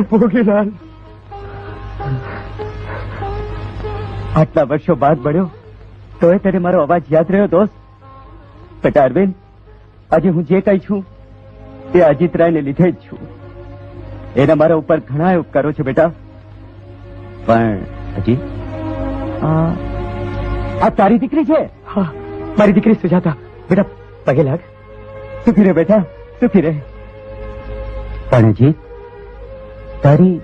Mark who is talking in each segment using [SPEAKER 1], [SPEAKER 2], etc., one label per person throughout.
[SPEAKER 1] ભોગીલાલ આટલા વર્ષો બાદ મળ્યો તોય તને મારો અવાજ યાદ રહ્યો દોસ્ત? બેટા અરવિંદ આજે હું જે કઈ છું તે અરજીત રાય ને લીધે જ છું. એના મારા ઉપર ઘણા ઉપકારો છે બેટા. પણ હજી આ આ તારી દીકરી છે? હા મારી દીકરી સુજાતા. બેટા પગે લાગ. સુખી રહે બેટા સુખી રહે. પણ હજી તારી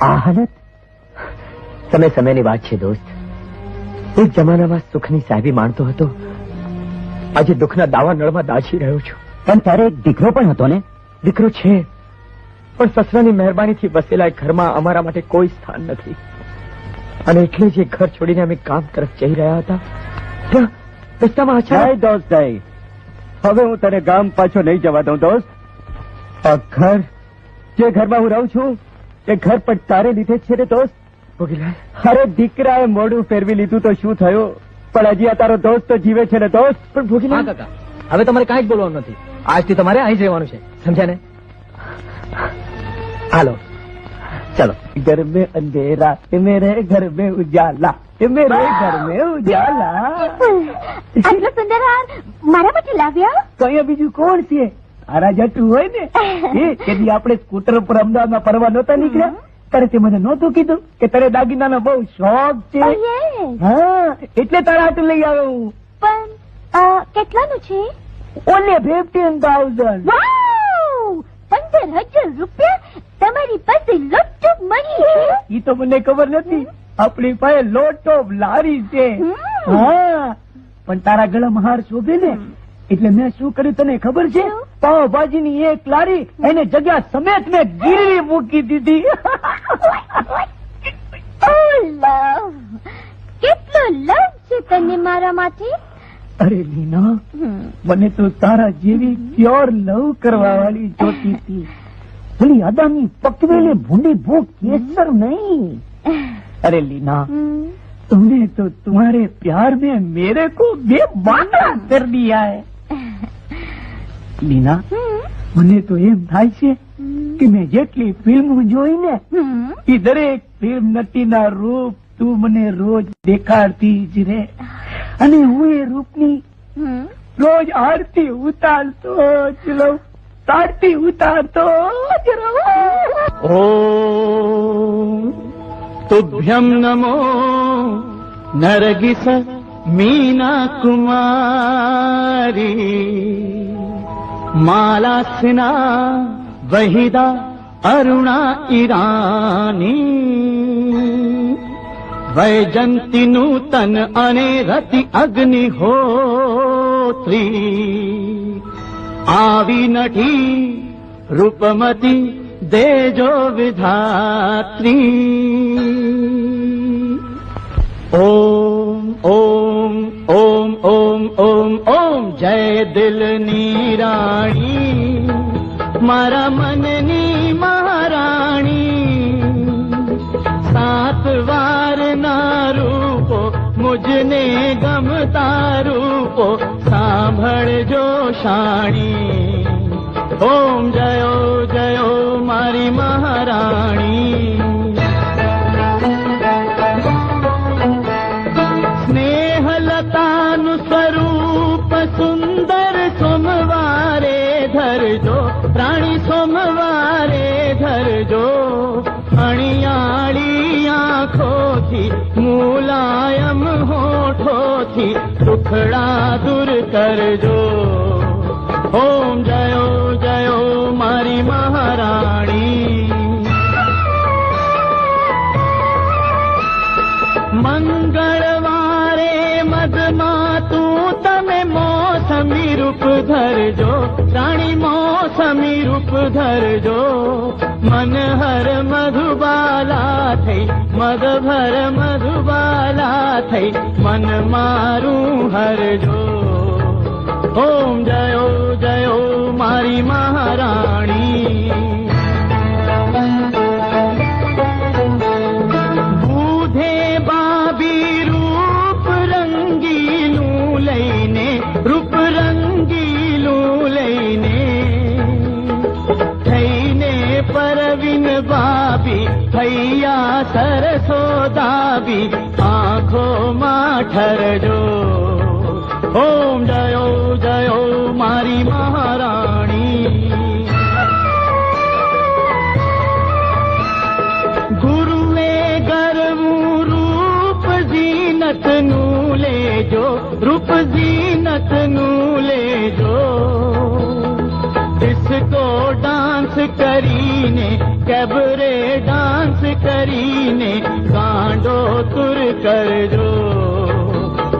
[SPEAKER 1] આ હાલત સમય સમયની વાત છે દોસ્ત. એક જમાનામાં સુખની સાહેબી માણતો હતો. આજે દુઃખના દાવા નળમાં દાઝી રહ્યો છું. પણ તારે એક દીકરો પણ હતો ને? દીકરો છે. પણ સસરાની મહેરબાનીથી વસેલા ઘરમાં અમારા માટે કોઈ સ્થાન નથી. અને એટલે જ ઘર છોડીને અમે કામ તરફ જઈ રહ્યા હતા. ત્યાં રસ્તામાં અચાનક દોસ્ત હવે હું તને ગામ પાછો નહીં જવા દઉં દોસ્ત. આ ઘર જે ઘરમાં હું રહું છું એ ઘર પણ તારે લીધે છે ને દોસ્ત? ભોગીલાલ. અરે દીકરાએ મોઢું ફેરવી લીધું તો શું થયું? પણ હજી આ તારો દોસ્ત તો જીવે છે ને દોસ્ત? પણ ભોગીલાલ.
[SPEAKER 2] કાકા. હવે તમારે કાંઈ જ બોલવાનું નથી. આજથી તમારે અહીં જ રહેવાનું છે. સમજ્યા ને?
[SPEAKER 1] હાલો. ચલો. ઘર મે અંધેરા એ મેરે ઘર મે ઉજાલા મેરે ઘર મે ઉજાલા.
[SPEAKER 3] આટલો સુંદર મારા માટે લાવ્યા?
[SPEAKER 1] તો બીજું કોણ છે? તારા જટું હોય ને એ કેદી આપણે સ્કૂટર પર અમદાવાદમાં ફરવા નહોતા નીકળ્યા ત્યારે તે મને નહોતું કીધું કે તારે દાગીનાનો બહુ શોખ છે.
[SPEAKER 3] Oh,
[SPEAKER 1] હા એટલે તારા હાટું લઈ આવ્યો હું.
[SPEAKER 3] પણ કેટલાનું છે?
[SPEAKER 1] ઓનલી ફિફ્ટીન થાઉઝન્ડ
[SPEAKER 3] પંદર હજાર રૂપિયા તમારી પાસે લોટો મળી છે?
[SPEAKER 1] એ તો મને ખબર નથી. આપણી પાસે લોટો લારી છે. હા. પણ તારા ગળામાં હાર શોભે ને એટલે મેં શું કર્યું તને ખબર છે
[SPEAKER 3] શું?
[SPEAKER 1] પાવભાજી ની એક લારી એને જગ્યા સમેત મેં ગીરવી મૂકી દીધી
[SPEAKER 3] Oh, love. કેટલો લવ છે તને મારા માટે
[SPEAKER 1] અરે લીના
[SPEAKER 3] હમ.
[SPEAKER 1] મને તો તારા જેવી પ્યોર લવ કરવા વાળી જોતી હતી પેલી અદાની પકવેલી ભૂંડી ભૂખ કેસર નહીં અરે લીના
[SPEAKER 3] હમ.
[SPEAKER 1] तुमने तो तुम्हारे प्यार में मेरे को बेबाका कर दिया है
[SPEAKER 3] હમ.
[SPEAKER 1] મને તો એમ થાય છે કે મેં જેટલી ફિલ્મ જોઈ ને એ દરેક ફિલ્મ નટીના રૂપ તું મને રોજ દેખાડતી જ રે અને હું એ રૂપની રોજ આરતી ઉતારતો જ રહું તારતી ઉતારતો જ રહું.
[SPEAKER 2] ઓમ તુભ્યમ નમો નરગિસ મીના કુમારી માલાસના વહિદા અરુણા ઈરાની વૈજંતી નૂતન અને રતિ અગ્નિ હોત્રી આવી નઠી રૂપમતી દેજો વિધાત્રી ઓમ ओम् ओम् ओम् ॐ जय दिल नी रा मारा मननी सात सावारना नारूपो मुझने गम तारूपो सांभर जो शाणी। ओम जयो जयो मारी महाराणी। ધરજો રાણી સોમવારે ધરજો, અણિયાળી આંખોથી, મુલાયમ હોઠોથી, દુખડા દૂર કરજો. ઓમ જયો જયો મારી મહારાણી. મંગળવારે મધમાં તું તમે મોસમી રૂપ ધરજો. રાણી ध धर मन हर मधुबाला मधु भर मधुबाला थै मन मारू हर जो। ओं जयो जयो महाराणी। થૈયા સરસો દાબી આંખોમાં ઠરજો ઓમ જયો જયો મારી મહારાણી ગુરુએ ગરવું રૂપ ઝીનતનું લેજો રૂપ ઝીનતનું કરીને કેબરે ડાન્સ કરીને કાંડો તુર કરજો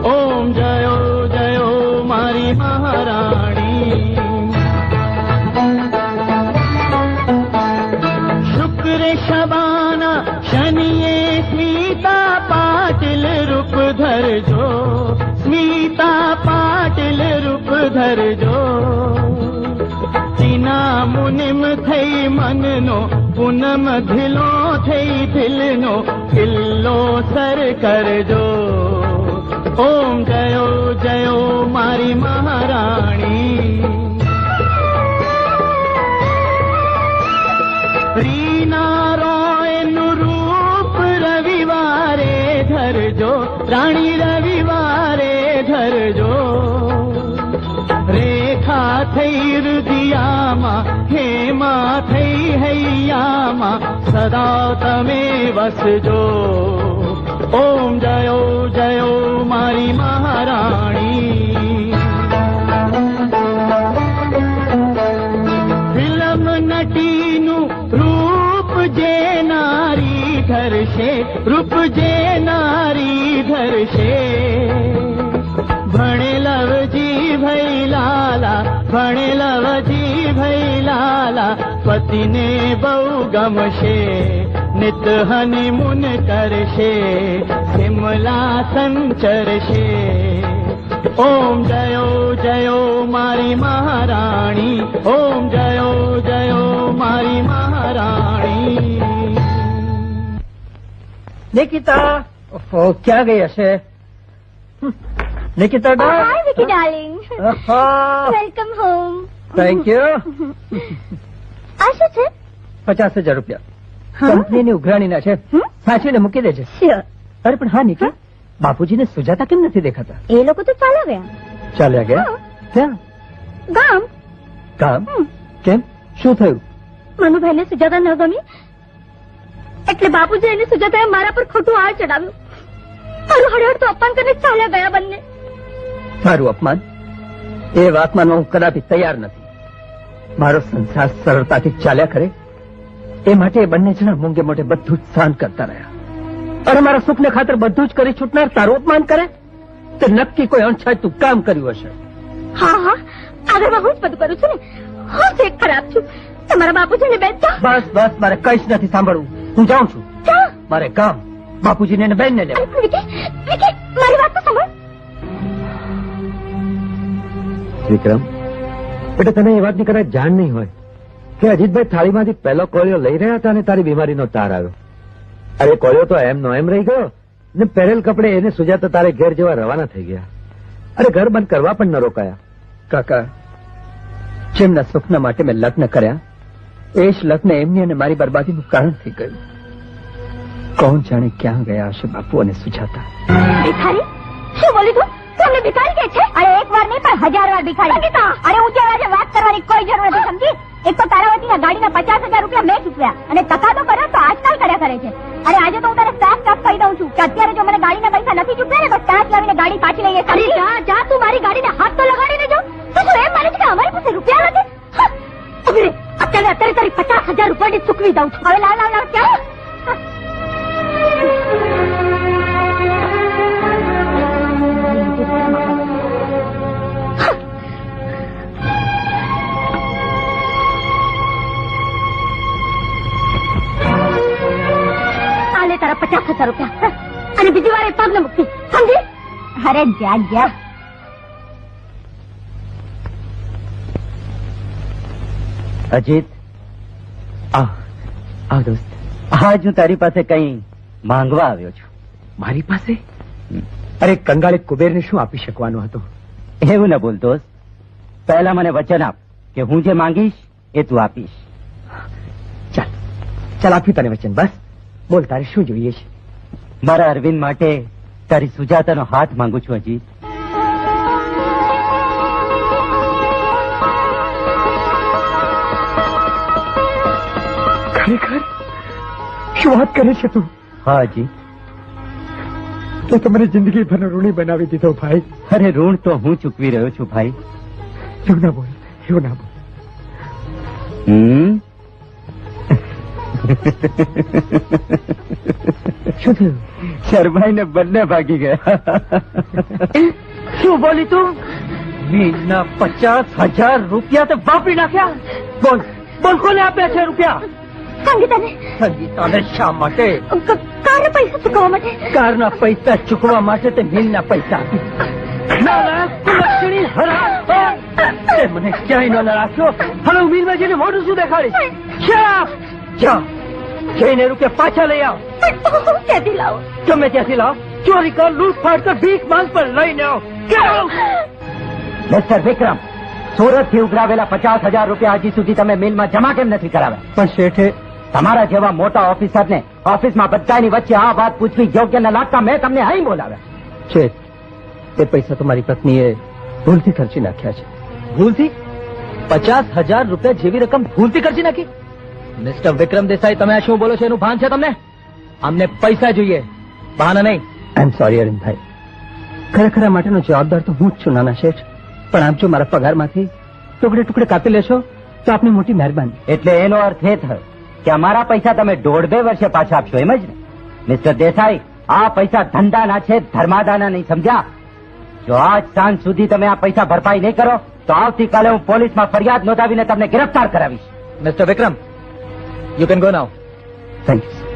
[SPEAKER 2] ઓમ જયો જયો મારી મહારાણી શુક્ર શબાના શનિએ સ્મિતા પાટિલ રૂપ ધરજો સ્મિતા પાટિલ રૂપ ધરજો મુનિમ થઈ મનનો પૂનમ ઢીલો થઈ દિલનો કિલ્લો સર કરજો ઓમ જયો જયો મારી મહારાણી રીના રોયનું રૂપ રવિવારે ધરજો રાણી રવિવારે ધરજો રેખા થઈ રુધિયામાં હેમા થઈ હૈયામાં સદા તમે વસજો ઓમ જયો જયો મારી મહારાણી ફિલ્મ નટીનું રૂપ જે નારી ધરશે રૂપ જે નારી ધરશે ભણેલવજી ભઈ લાલા ભણેલવજી ભઈ લાલા પતિને બહુ ગમશે નિત હનીમૂન કરશે સિમલા સંચરશે ઓમ જયો જયો મારી મહારાણી ઓમ જયો જયો મારી મહારાણી
[SPEAKER 4] નિકિતા ઓહો, ક્યાં ગઈ હશે હમ, Nikita
[SPEAKER 3] hi Vicky darling welcome home
[SPEAKER 4] thank you
[SPEAKER 3] આ શું છે?
[SPEAKER 4] પચાસ હજાર રૂપિયા. કંપનીની ઉઘરાણીના છે. સાચવીને મૂકી દેજે. અરે પણ હા નિકી બાપુજીને સુજાતા કેમ નથી દેખાતા?
[SPEAKER 3] એ લોકો તો ચાલ્યા ગયા
[SPEAKER 4] ચાલ્યા ગયા ક્યાં?
[SPEAKER 3] ગામ. ગામ?
[SPEAKER 4] કેમ? શું થયું?
[SPEAKER 3] મનુભાઈને સુજાતા ન ગમી. એટલે બાપુજી એને સુજાતાએ મારા પર ખોટું આળ ચડાવ્યું. મારું હળહળ તો અપમાન કરીને ચાલ્યા ગયા બંને.
[SPEAKER 4] મારું અપમાન? એ વાતમાં હું કદાપી તૈયાર નથી. મારો સંસાર સરળતાથી ચાલ્યા કરે. એ માટે એ બંને જણા મૂંગે મોઢે બધું જ સહન કરતા રહ્યા. અને મારા સુખને ખાતર બધું જ કરી છૂટનાર તારું અપમાન કરે? તે નક્કી કોઈ અણછાતું કામ કર્યું હશે.
[SPEAKER 3] હા હા. આગળ હું જ બધું કરું છું ને. હું જ એક ખરાબ છું. તમારા બાપુજીને બેન
[SPEAKER 4] બસ બસ મારે કઈ જ નથી સાંભળવું. હું જાઉં છું. મારે કામ. બાપુજીને બેન ને લેવા.
[SPEAKER 3] મારી વાત
[SPEAKER 5] વિક્રમ? બેટા તને એ વાતની કદાચ જાણ નહીં હોય કે અજીતભાઈ થાળીમાંથી પહેલો કોળિયો લઈ રહ્યા હતા અને તારી બીમારીનો તાર આવ્યો. અરે કોળિયો તો એમનો એમ રહી ગયો ને પહેરેલ કપડે એને સુજાતા તારે ઘેર જેવા રવાના થઈ ગયા. અરે ઘર બંધ કરવા પણ ન રોકાયા.
[SPEAKER 4] કાકા જેમના સુખના માટે મેં લગ્ન કર્યા એ જ લગ્ન એમની અને મારી બરબાદીનું કારણ થઈ ગયું. કોણ જાણે ક્યાં ગયા હશે બાપુ અને સુજાતા.
[SPEAKER 3] શું બોલી તું? તું કે છે? અરે એક વાર નહીં પણ હજાર વાર ભિખારી. અરે ઊંચે વાજે વાત કરવાની કોઈ જરૂર નથી સમજી? એક તો તારા વતીના ગાડીના પચાસ હજાર રૂપિયા મેં ચૂકવ્યા અને તકાદો કર્યો તો આજકાલ કર્યા કરે છે. અરે આજે તો હું તારે સાફ સાફ કહી દઉં છું કે અત્યારે જો મને ગાડીના પૈસા નથી ચૂકવ્યા ને તો સ્ટાફ લાવીને ગાડી પાછી લઈએ અરે જા જા તું મારી ગાડીને હાથ તો લગાડીને જો. તું શું એમ માને છે કે અમારી પાસે રૂપિયા નથી. અત્યારે અત્યારે તારી પચાસ હજાર રૂપિયાની ચૂકવી દઉં છું. હવે લાવ લાવ લાવ ક્યાં પચાસ હજાર રૂપિયા અને બીજી વાર એ પગ ન મૂકતી સમજી? અરે જા જા
[SPEAKER 2] અજીત આ દોસ્ત. આજ હું તારી પાસે કઈ માંગવા આવ્યો છું.
[SPEAKER 4] મારી પાસે? અરે કંગાળે કુબેરને શું આપી શકવાનો હતો?
[SPEAKER 2] એવું ન બોલ દોસ્ત. પહેલા મને વચન આપ કે હું જે માંગીશ એ તું આપીશ.
[SPEAKER 4] ચાલ
[SPEAKER 6] ચાલ આપ્યું તને વચન બસ. બોલ તારે શું જોઈએ છે?
[SPEAKER 7] મારા અરવિંદ માટે તારી સુજાતાનો હાથ માંગુ છું અજીત.
[SPEAKER 6] ખરેખર? શું વાત કરે છે તું?
[SPEAKER 7] હા અજીત.
[SPEAKER 6] તે તો મને જિંદગી ભરનો ઋણી બનાવી દીધો ભાઈ.
[SPEAKER 7] અરે ઋણ તો હું ચૂકવી રહ્યો છું ભાઈ.
[SPEAKER 6] એવું ના બોલ એવું ના બોલ.
[SPEAKER 7] હમ?
[SPEAKER 6] શું થયું?
[SPEAKER 7] શરમાઈને બંને ભાગી ગયા.
[SPEAKER 6] શું બોલી તું? મીના પચાસ હજાર રૂપિયા તો વાપરી નાખ્યા. બોલ બોલ કોને આપ્યા છે રૂપિયા?
[SPEAKER 3] સંગીતાને.
[SPEAKER 6] સંગીતાને શા માટે?
[SPEAKER 3] ક- પૈસા ચૂકવવા માટે?
[SPEAKER 6] કારના પૈસા ચૂકવવા માટે તે મિલના પૈસા મને ક્યાંય ન રાખ્યો હવે હું મિલમાં જઈને મોઢું શું દેખાડીશ જઈને રૂપિયા પાછા લઈ આવ.
[SPEAKER 3] ક્યાંથી લાવો?
[SPEAKER 6] તમે ત્યાંથી લાવ. ચોરી કર લૂંટફાટ કર ભીખ માંગ પર લઈને આવો.
[SPEAKER 7] મિસ્ટર વિક્રમ સુરતથી ઉઘરાવેલા પચાસ હજાર રૂપિયા હજી સુધી તમે મિલમાં જમા કેમ નથી કરાવ્યા?
[SPEAKER 6] પણ શેઠે
[SPEAKER 7] તમારા જેવા મોટા ઓફિસર ને ઓફિસમાં બધાની વચ્ચે આ વાત પૂછવી યોગ્ય ન લાગતા મેં તમને અહીં બોલાવ્યા.
[SPEAKER 6] છે તે પૈસા તમારી મારી પત્નીએ ભૂલથી ખર્ચી નાખ્યા છે. ભૂલથી? પચાસ હજાર રૂપિયા જેવી રકમ ભૂલથી ખર્ચી નાખી? મિસ્ટર વિક્રમ દેસાઈ તમે આ શું બોલો છો? એનું ભાન છે તમને? અમને પૈસા જોઈએ. બહાના નહીં. આઈ એમ સોરી અરવિંદભાઈ ખરેખર માટેનો જવાબદાર તો હું જ છું નાના શેઠ. પણ આપ જો મારા પગારમાંથી ટુકડે ટુકડે કાપી લેશો તો આપની મોટી મહેરબાની.
[SPEAKER 7] એટલે એનો અર્થ એ થયો કે અમારા પૈસા તમે દોઢ બે વર્ષે પાછા આપશો એમ જ ને? મિસ્ટર દેસાઈ આ પૈસા ધંધાના છે ધર્માદાના નહીં સમજ્યા? જો આજ સાંજ સુધી તમે આ પૈસા ભરપાઈ નહીં કરો તો આવતીકાલે હું પોલીસમાં ફરિયાદ નોંધાવીને તમને ગિરફ્તાર કરાવીશ.
[SPEAKER 6] Mister Vikram you can go now thank you